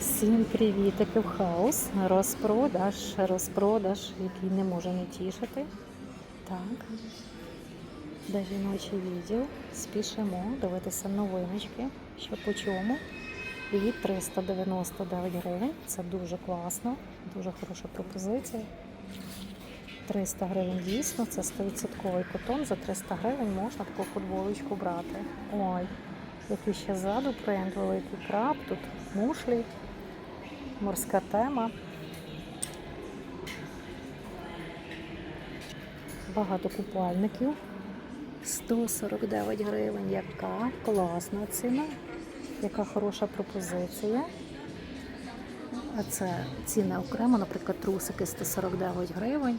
Всім привітики в хаус. Розпродаж, розпродаж, який не може не тішити. Так. Де жіночий відділ. Спішимо дивитися новиночки, що по чому. Від 399 гривень. Це дуже класно, дуже хороша пропозиція. 300 гривень дійсно, це 100% котон. За 300 гривень можна таку футболочку брати. Ой, який ще ззаду принт, великий краб, тут мушлі, морська тема. Багато купальників. 149 гривень. Яка класна ціна, яка хороша пропозиція. А це ціни окремо, наприклад, трусики 149 гривень.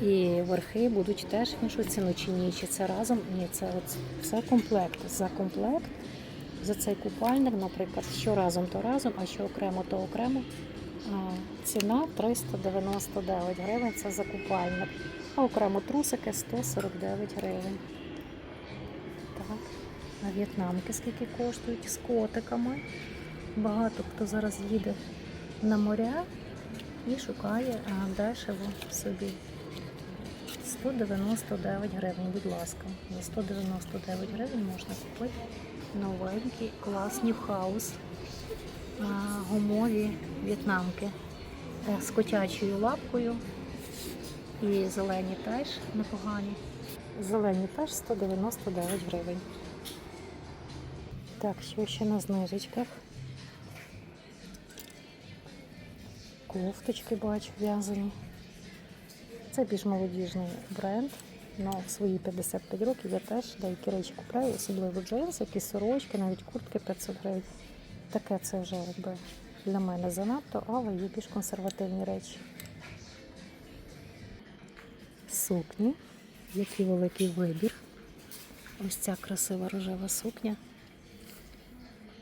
І верхи будуть теж іншу ціну чи ні, чи це разом. Ні, це от все комплект. За комплект, за цей купальник, наприклад, що разом, то разом, а що окремо, то окремо. Ціна 399 гривень це за купальник. А окремо трусики 149 гривень. Так. А в'єтнамки скільки коштують з котиками. Багато хто зараз їде на моря і шукає дешево собі. 199 гривень, будь ласка. За 199 гривень можна купити новенькі, класні в хаус гумові в'єтнамки Е, з котячою лапкою. І зелені теж непогані. Зелені теж 199 гривень. Так, що ще на знижечках? Кофточки бачу в'язані. Це більш молодіжний бренд. В свої 55 років я теж деякі речі купляю, особливо джинси, якісь сорочки, навіть куртки 500 гривень. Таке це вже якби для мене занадто, але є більш консервативні речі. Сукні, який великий вибір. Ось ця красива рожева сукня.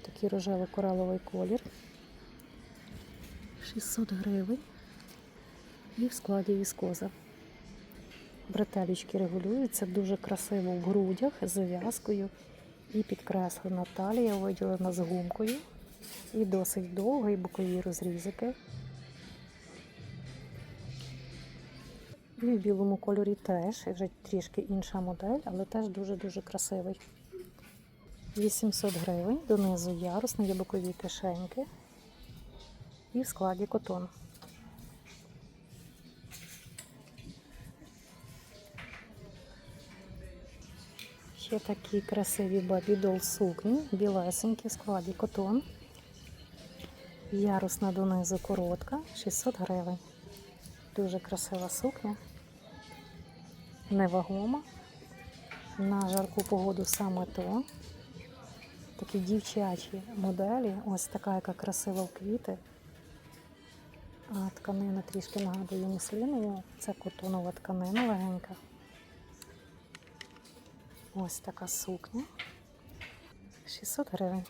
Такий рожево-кораловий колір. 600 гривень. І в складі віскоза. Бретелечки регулюються дуже красиво в грудях з зав'язкою і підкреслена талія виділена з гумкою. І досить довгий бокові розрізики. І в білому кольорі теж, і вже трішки інша модель, але теж дуже-дуже красивий. 800 гривень, донизу ярусні є бокові кишеньки і в складі котон. Ще такі красиві бабідол сукні, білесенькі в складі котон. Ярусна донизу коротка, 600 гривень. Дуже красива сукня. Невагома. На жарку погоду саме то. Такі дівчачі моделі. Ось така, яка красива в квіти. А тканина трішки нагадує муслінову. Це котонова тканина легенька. Ось така сукня. 600 гривень.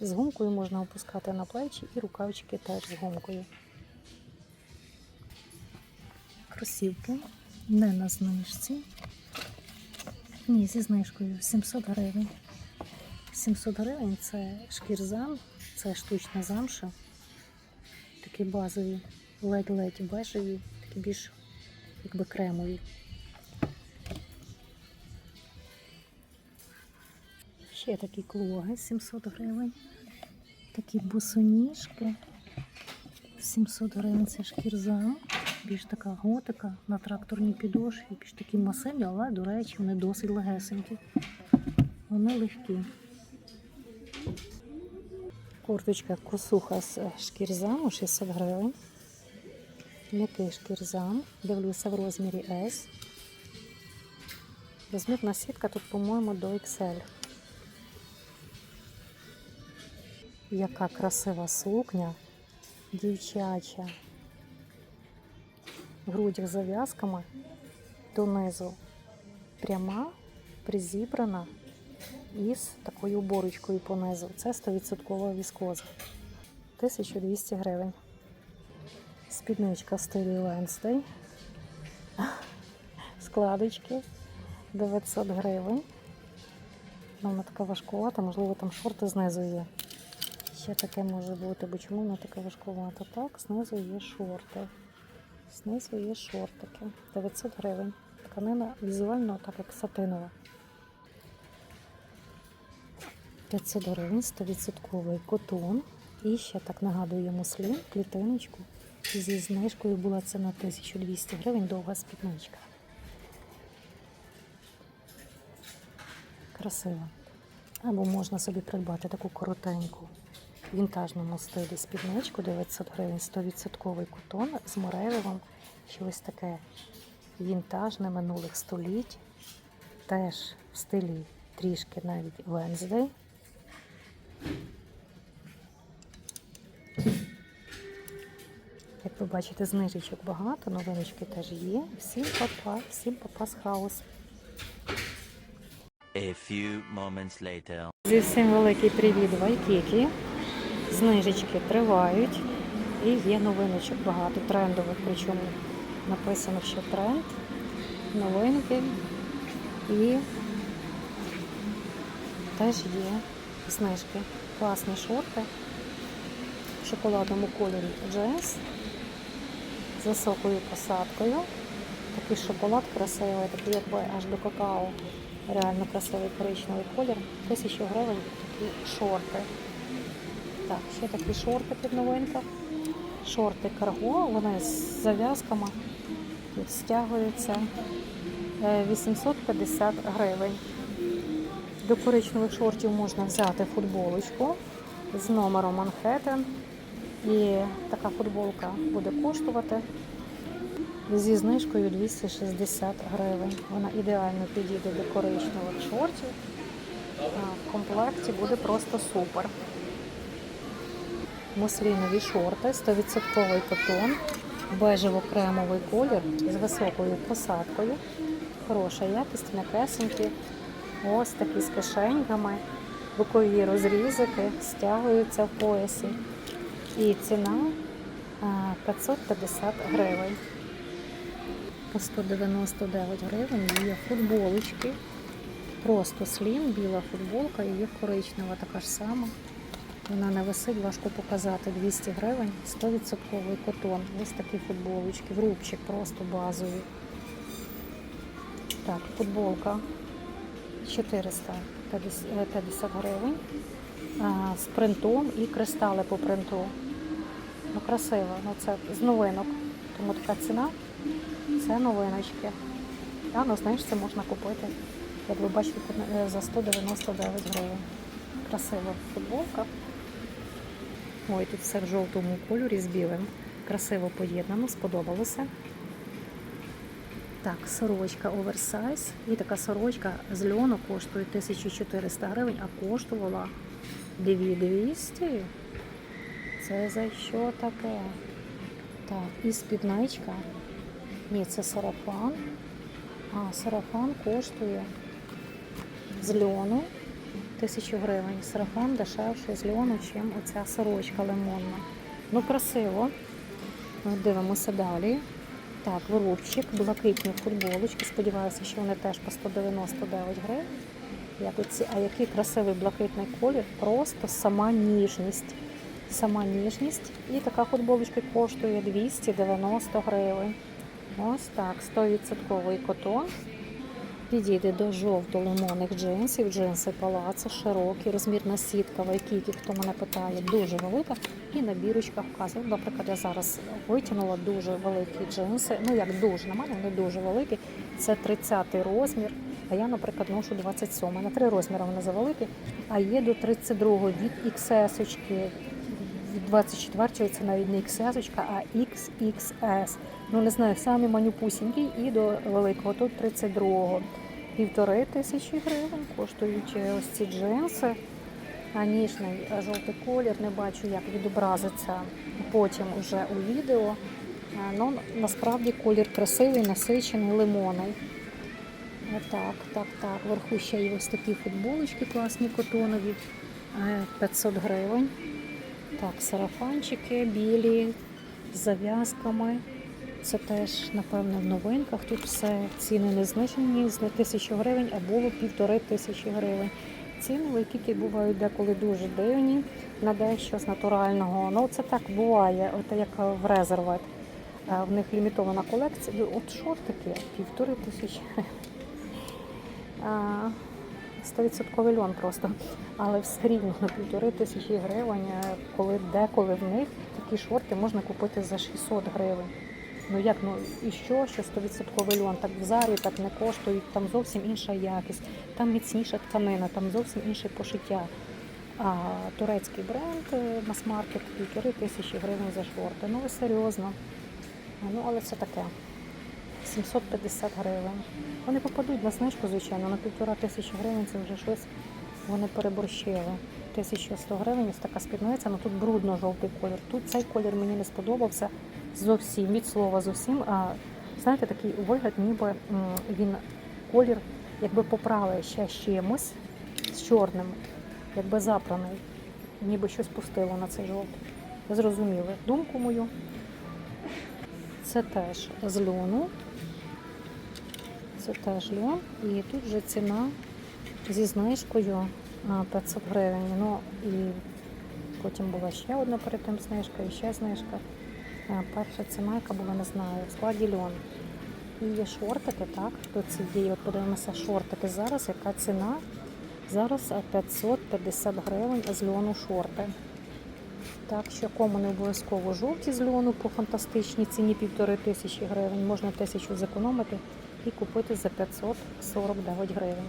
З гумкою можна опускати на плечі і рукавчики теж з гумкою. Кросівки не на знижці. Ні, зі знижкою 700 гривень. 700 гривень це шкірзам, це штучна замша. Такі базові, ледь-ледь бежеві, такі більш якби кремові. Ще такі клоги 700 гривень. Такі босоніжки. 700 гривень це шкірза. Більш така готика на тракторній підошві, більш такі масивні, але, до речі, вони досить легесенькі. Вони легкі. Курточка косуха з шкірзаму 600 гривень. М'який шкірзам. Дивлюся в розмірі S. Розмірна сітка тут, по-моєму, до XL. Яка красива сукня, дівчача. З зав'язками донизу пряма, призібрана і з такою оборочкою понизу. Це 100% віскоза. 1200 гривень. Спідничка в стилі Wednesday. Складочки 900 гривень. Вона така важкувата, можливо, там шорти знизу є. Ще таке може бути, бо чому воно таке важкувато? Так, знизу є шорти. Знизу є шортики. 900 гривень. Тканина візуально так як сатинова. 500 гривень, 100% котон. І ще так нагадує муслін, клітиночку. Зі знижкою була ціна 1200 гривень, довга спідничка. Красиво. Або можна собі придбати таку коротеньку в вінтажному стилі спідничку 900 гривень, 100% котон з моревивом. Щось таке вінтажне минулих століть. Теж в стилі трішки навіть Венздей. Як ви бачите, знижечок багато, новиночки теж є. Всім папа, всім папа з хаус. A few moments later. Зі всім великий привіт Вайкікі. Знижечки тривають. І є новиночок багато, трендових, причому написано, що тренд, новинки. І теж є знижки. Класні шорти в шоколадному кольорі джинс з високою посадкою. Такий шоколад красивий, такий якби аж до какао. Реально красивий коричневий колір. Тисячу гривень такі шорти. Так, ще такі шорти під новинка. Шорти карго, вони з зав'язками. Тут стягуються Е, 850 гривень. До коричневих шортів можна взяти футболочку з номером Манхеттен. І така футболка буде коштувати зі знижкою 260 гривень. Вона ідеально підійде до коричневих шортів. В комплекті буде просто супер. Муслінові шорти, 100% котон, бежево-кремовий колір з високою посадкою. Хороша якість, м'якесенькі. Ось такі з кишеньками, бокові розрізики, стягуються в поясі. І ціна 550 гривень. По 199 гривень є футболочки. Просто слім, біла футболка є коричнева така ж сама. Вона не висить, важко показати 200 гривень, 100% котон. Ось такі футболочки, в рубчик просто базові. Так, футболка 450 гривень а, з принтом і кристали по принту. Ну, красиво, ну це з новинок. Тому така ціна. Це новиночки. Та, ну, знаєш, це можна купити, як ви бачите, е, за 199 гривень. Красива футболка. Ой, тут все в жовтому кольорі з білим. Красиво поєднано, сподобалося. Так, сорочка оверсайз. І така сорочка з льону коштує 1400 гривень, а коштувала 2200. Це за що таке? Так, і спідничка. Ні, це сарафан. А, сарафан коштує з льону 1000 гривень. Сарафан дешевший з льону, ніж оця сорочка лимонна. Ну, красиво. Дивимося далі. Так, вирубчик, блакитні футболочки. Сподіваюся, що вони теж по 199 гривень. Як оці, а який красивий блакитний колір, просто сама ніжність. Сама ніжність. І така футболочка коштує 290 гривень. Ось так, 100% котон. Підійде до жовто-лимонних джинсів, джинси палаци, широкі, розмірна сітка, вайкіки, хто мене питає, дуже велика. І на бірочках вказує. Наприклад, я зараз витягнула дуже великі джинси. Ну як дуже, на мене вони дуже великі. Це 30 розмір. А я, наприклад, ношу 27. На три розміри вони завеликі, а є до 32 від XS. -очки. Від 24-го це навіть не XS, а XXS. Ну не знаю, самі манюпусінькі і до великого. Тут 32-го. Півтори тисячі гривень коштують ось ці джинси. А ніжний е, жовтий колір, не бачу, як відобразиться потім уже у відео. Е, Ну, насправді колір красивий, насичений, лимонний. Отак, так, так. Вверху ще є ось такі футболочки класні котонові. Е, 500 гривень. Так, сарафанчики білі з зав'язками. Це теж, напевно, в новинках. Тут все ціни не знижені з 1000 гривень або півтори тисячі гривень. Ціни лайкіки бувають деколи дуже дивні, на дещо з натурального. Ну це так буває, от як в резерват. Е, В них лімітована колекція. От шортики півтори тисячі. А, 100% льон просто. Але все рівно на півтори тисячі гривень, е, коли деколи в них такі шорти можна купити за 600 гривень. Ну як, ну і що, що 100% льон? Так в зарі так не коштують, там зовсім інша якість, там міцніша тканина, там зовсім інше пошиття. А турецький бренд е, мас-маркет півтори тисячі гривень за шорти. Ну ви серйозно. Ну, але це таке. 750 гривень. Вони попадуть на знижку, звичайно, на півтора тисячі гривень це вже щось вони переборщили. 1100 гривень ось така спідниця, ну тут брудно-жовтий колір. Тут цей колір мені не сподобався зовсім, від слова зовсім. А знаєте, такий вигляд, ніби він колір, якби поправив ще чимось, з чорним, якби запраний, ніби щось пустило на цей жовтий. Зрозуміли думку мою. Це теж з льону. Це теж льон. І тут вже ціна зі знижкою а, 500 гривень. Ну і потім була ще одна перед тим знижка, і ще знижка. Перша ціна, яка була, не знаю, в складі льон. І є шортики, так, до цієї, от подивимося, шортики зараз, яка ціна? Зараз 550 гривень з льону шорти. Так що кому не обов'язково жовті з льону по фантастичній ціні півтори тисячі гривень, можна тисячу зекономити і купити за 549 гривень.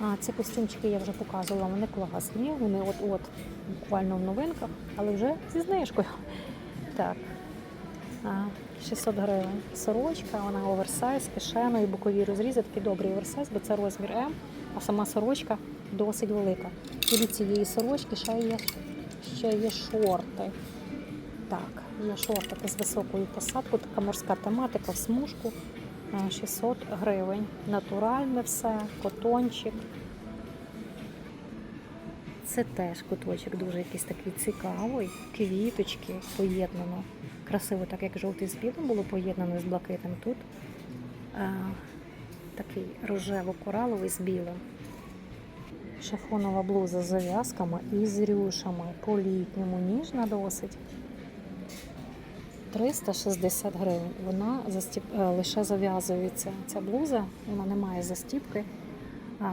А ці костюмчики я вже показувала, вони класні, вони от-от буквально в новинках, але вже зі знижкою. Так, 600 гривень. Сорочка, вона оверсайз, з кишеною, бокові розрізи, такий добрий оверсайз, бо це розмір М, а сама сорочка досить велика. І від цієї сорочки ще є, ще є шорти. Так, є шортики з високою посадкою, така морська тематика в смужку. Е, 600 гривень. Натуральне все, котончик. Це теж куточок дуже якийсь такий цікавий. Квіточки поєднано. Красиво, так як жовтий з білим було поєднано з блакитним. Тут е, такий рожево-кораловий з білим. Шифонова блуза з зав'язками і з рюшами. По літньому ніжна досить. 360 гривень. Вона застіп... е, лише зав'язується. Ця блуза, вона не має застіпки.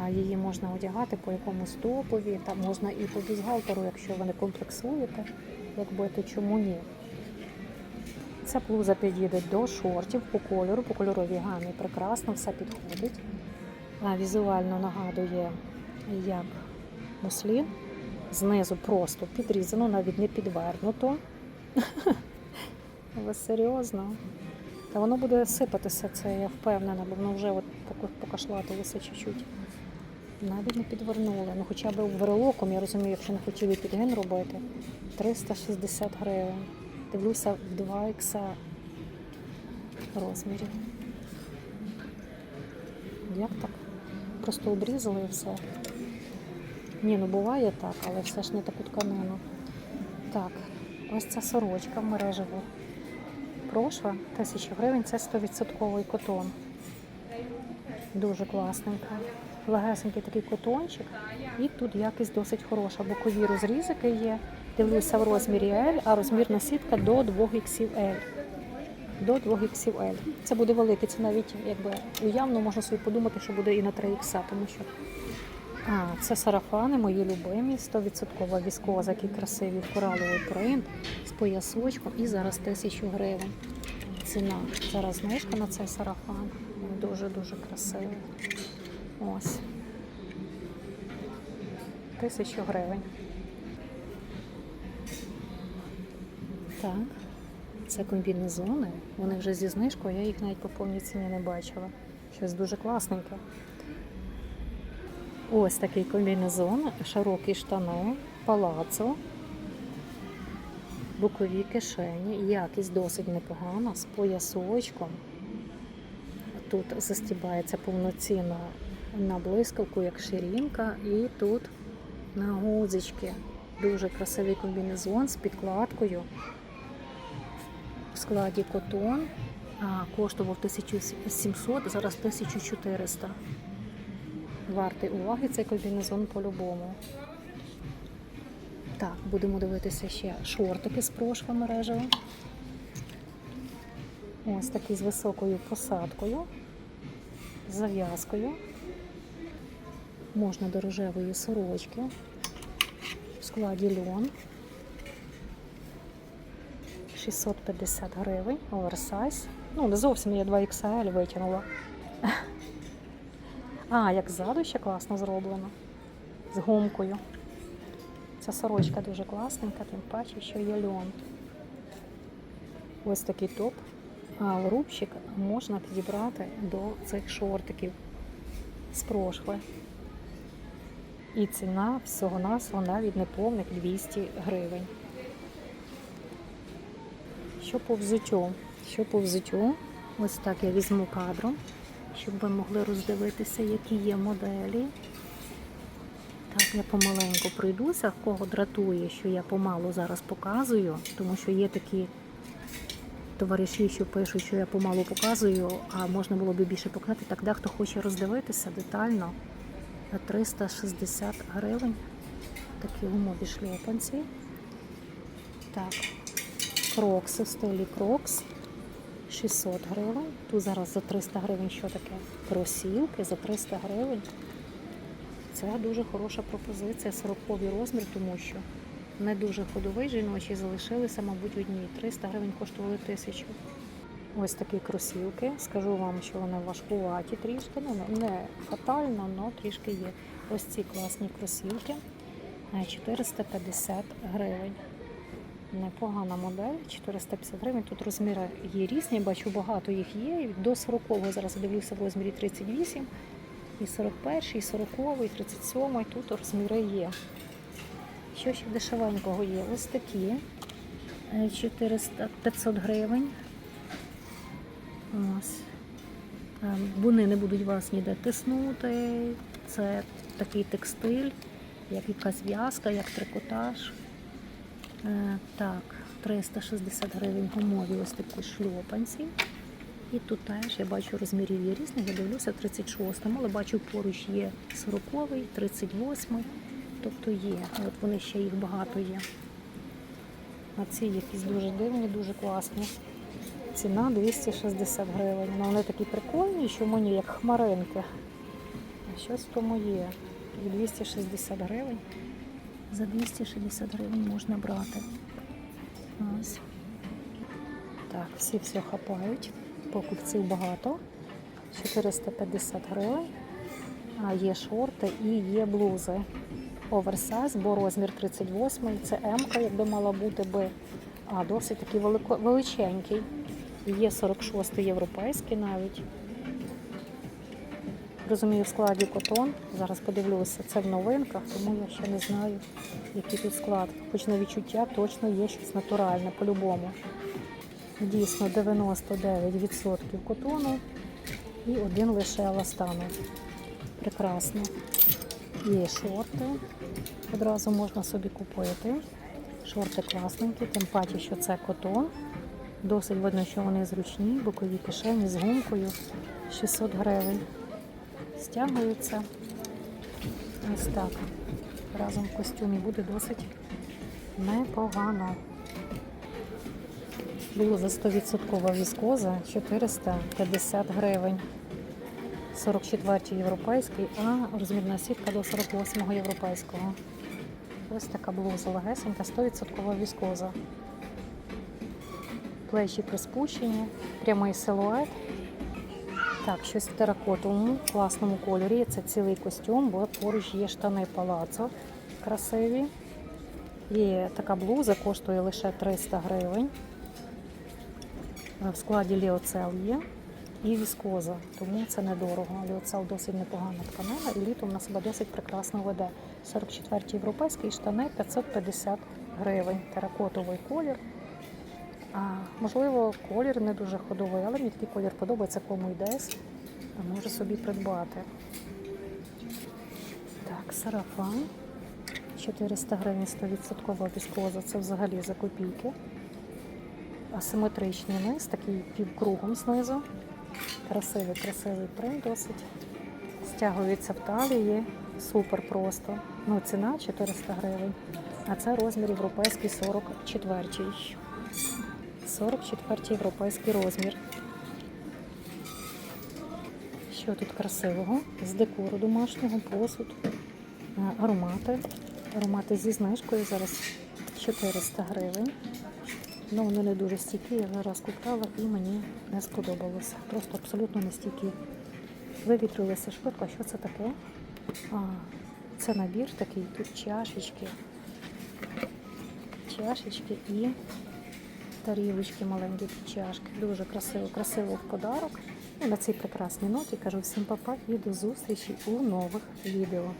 Її можна одягати по якомусь топові, там можна і по бюстгальтеру, якщо ви не комплексуєте, якби то чому ні. Ця блуза підійде до шортів по кольору, по кольоровій гамі прекрасно, все підходить. Візуально нагадує, як муслін. Знизу просто підрізано, навіть не підвернуто. Ви серйозно? Та воно буде сипатися, це я впевнена, бо воно вже от покашлатилося чуть-чуть. Навіть не підвернули. Ну хоча б верлоком, я розумію, якщо не хотіли підгин робити. 360 гривень. Дивлюся в 2 ікса розмірі. Як так? Просто обрізали і все. Ні, ну буває так, але все ж не таку тканину. Так, ось ця сорочка в мережево. Прошва 1000 гривень, це 100% котон. Дуже класненька. Легесенький такий котончик. І тут якість досить хороша. Бокові розрізики є. Дивлюся в розмірі L, а розмірна сітка до 2 XL. До 2 XL. Це буде великий, це навіть якби уявно можна собі подумати, що буде і на 3 X, тому що а, це сарафани, мої любимі, 100% віскоза, який красивий кораловий принт з поясочком і зараз 1000 гривень. Ціна. Зараз знижка на цей сарафан. Дуже-дуже красивий. Ось. 1000 гривень. Так. Це комбінезони. Вони вже зі знижкою, я їх навіть по повній ціні не бачила. Щось дуже класненьке. Ось такий комбінезон, широкі штани, палацо, бокові кишені, якість досить непогана, з поясочком. Тут застібається повноцінно на блискавку, як ширинка, і тут на гузички. Дуже красивий комбінезон з підкладкою. В складі котон. Коштував 1700, зараз 1400. Вартий уваги цей комбінезон по-любому. Так, будемо дивитися ще шортики з прошва мережево. Ось такий з високою посадкою, з зав'язкою. Можна до рожевої сорочки. В складі льон. 650 гривень, оверсайз. Ну, не зовсім я 2XL витягнула. А, як ззаду ще класно зроблено. З гумкою. Ця сорочка дуже класненька, тим паче, що є льон. Ось такий топ. А рубчик можна підібрати до цих шортиків з прошви. І ціна всього насього навіть неповних 200 гривень. Що по взуттю? Що по взуттю? Ось так я візьму кадром, щоб ви могли роздивитися, які є моделі. Так, я помаленьку пройдуся, кого дратує, що я помалу зараз показую, тому що є такі товариші, що пишуть, що я помалу показую, а можна було б більше показати. Так, дехто хоче роздивитися детально на 360 гривень. Такі гумові шльопанці. Так, крокси в стилі крокс. 600 гривень. Тут зараз за 300 гривень що таке? Кросівки за 300 гривень. Це дуже хороша пропозиція, 40 розмір, тому що не дуже ходовий жіночі залишилися, мабуть, одні. 300 гривень коштували тисячу. Ось такі кросівки. Скажу вам, що вони важкуваті трішки, ну не фатально, але трішки є. Ось ці класні кросівки. Е, 450 гривень. Непогана модель, 450 гривень. Тут розміри є різні, бачу, багато їх є. До 40 зараз дивлюся в розмірі 38, і 41, і 40, і 37. Тут розміри є. Що ще дешевенького є? Ось такі. Е, 400 500 гривень. Ось. Е, Вони не будуть вас ніде тиснути. Це такий текстиль, як якась в'язка, як трикотаж. Е, Так, 360 гривень гумові ось такі шльопанці. І тут теж я бачу розмірів є різних, я дивлюся 36-му, але бачу поруч є 40-й, 38-й, тобто є. От вони ще їх багато є. А ці якісь дуже дивні, дуже класні. Ціна 260 гривень. Ну, вони такі прикольні, що мені як хмаринки. А щось в тому є. І 260 гривень. За 260 гривень можна брати. Ось. Так, всі все хапають. Покупців багато. 450 гривень. А є шорти і є блузи. Оверсайз, бо розмір 38 це М, якби мала бути би. А, досить такий велико, величенький. Є 46 європейський навіть. Розумію, в складі котон. Зараз подивлюся, це в новинках, тому я ще не знаю, який тут склад. Хоч на відчуття точно є щось натуральне, по-любому. Дійсно, 99% котону і один лише еластану. Прекрасно. Є шорти. Одразу можна собі купити. Шорти класненькі, тим паче, що це котон. Досить видно, що вони зручні, бокові кишені з гумкою 600 гривень. Стягуються. Ось так. Разом в костюмі буде досить непогано. Блуза 100% віскоза 450 гривень. 44 європейський, а розмірна сітка до 48 європейського. Ось така блуза легесенька, 100% віскоза. Плечі приспущені, прямий силует. Так, щось в теракотовому класному кольорі. Це цілий костюм, бо поруч є штани палацо красиві. Є така блуза, коштує лише 300 гривень. В складі ліоцел є і віскоза, тому це недорого. Ліоцел досить непогана тканина і літом на себе досить прекрасно веде. 44-й європейський штани 550 гривень. Теракотовий колір. А, можливо, колір не дуже ходовий, але мені такий колір подобається, кому йдесь, а може собі придбати. Так, сарафан. 400 гривень 100% віскоза, це взагалі за копійки. Асиметричний низ, такий півкругом знизу. Красивий, красивий принт досить. розтягується в талії. Супер просто. Ну, ціна 400 гривень. А це розмір європейський 44. 44 європейський розмір. Що тут красивого? З декору домашнього, посуд, аромати. Аромати зі знижкою зараз 400 гривень. Ну, вони не дуже стійкі, я зараз купляла і мені не сподобалося. Просто абсолютно не стійкі. Вивітрилися швидко. Що це таке? А, це набір такий, тут чашечки. Чашечки і тарілочки маленькі чашки. Дуже красиво, красиво в подарок. І на цій прекрасній ноті кажу всім папа і до зустрічі у нових відео.